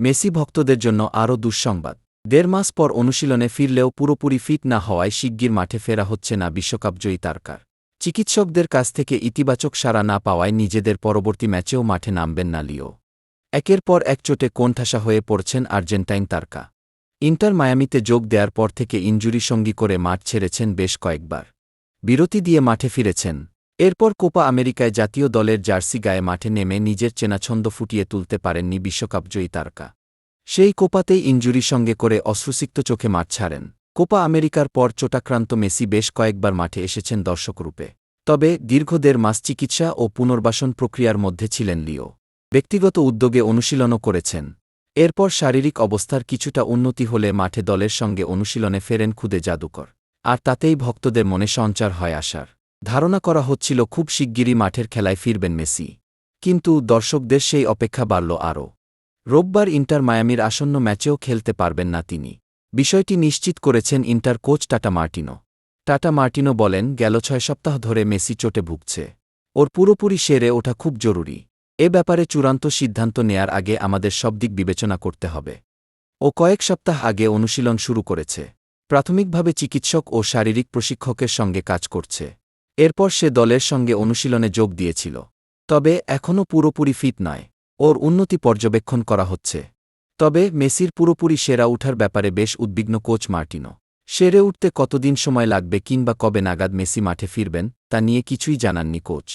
Messi ভক্তদের জন্য আরও দুঃসংবাদ। দেড় মাস পর অনুশীলনে ফিরলেও পুরোপুরি ফিট না হওয়ায় শিগগির মাঠে ফেরা হচ্ছে না বিশ্বকাপজয়ী তারকার। চিকিৎসকদের কাছ থেকে ইতিবাচক সাড়া না পাওয়ায় নিজেদের পরবর্তী ম্যাচেও মাঠে নামবেন না লিও। একের পর এক চোটে কোণঠাসা হয়ে পড়ছেন আর্জেন্টাইন তারকা। ইন্টার মায়ামিতে যোগ দেওয়ার পর থেকে ইঞ্জুরি সঙ্গী করে মাঠ ছেড়েছেন বেশ কয়েকবার। বিরতি দিয়ে মাঠে ফিরেছেন এরপর কোপা আমেরিকায় জাতীয় দলের জার্সি গায়ে মাঠে নেমে নিজের চেনাছন্দ ফুটিয়ে তুলতে পারেননি বিশ্বকাপজয়ী তারকা। সেই কোপাতেই ইঞ্জুরি সঙ্গে করে অশ্রুসিক্ত চোখে মাঠ ছাড়েন। কোপা আমেরিকার পর চোটাক্রান্ত মেসি বেশ কয়েকবার মাঠে এসেছেন দর্শকরূপে তবে দীর্ঘ দেড় মাস চিকিৎসা ও পুনর্বাসন প্রক্রিয়ার মধ্যে ছিলেন লিও। ব্যক্তিগত উদ্যোগে অনুশীলনও করেছেন। এরপর শারীরিক অবস্থার কিছুটা উন্নতি হলে মাঠে দলের সঙ্গে অনুশীলনে ফেরেন খুদে জাদুকর। আর তাতেই ভক্তদের মনে সঞ্চার হয় আসার ধারণা করা হচ্ছিল খুব শিগগিরই মাঠের খেলায় ফিরবেন মেসি। কিন্তু দর্শকদের সেই অপেক্ষা বাড়ল আরও। রোববার ইন্টার মায়ামির আসন্ন ম্যাচেও খেলতে পারবেন না তিনি। বিষয়টি নিশ্চিত করেছেন Inter coach Tata Martino. Tata Martino বলেন, গেল ছয় সপ্তাহ ধরে মেসি চোটে ভুগছে। ওর পুরোপুরি সেরে ওঠা খুব জরুরি। এ ব্যাপারে চূড়ান্ত সিদ্ধান্ত নেয়ার আগে আমাদের সব দিক বিবেচনা করতে হবে। ও কয়েক সপ্তাহ আগে অনুশীলন শুরু করেছে। প্রাথমিকভাবে চিকিৎসক ও শারীরিক প্রশিক্ষকের সঙ্গে কাজ করছে। এরপর সে দলের সঙ্গে অনুশীলনে যোগ দিয়েছিল। তবে এখনও পুরোপুরি ফিট নয়। ওর উন্নতি পর্যবেক্ষণ করা হচ্ছে। তবে মেসির পুরোপুরি সেরা উঠার ব্যাপারে বেশ উদ্বিগ্ন কোচ মার্টিনো। সেরে উঠতে কতদিন সময় লাগবে কিংবা কবে নাগাদ মেসি মাঠে ফিরবেন, তা নিয়ে কিছুই জানাননি কোচ।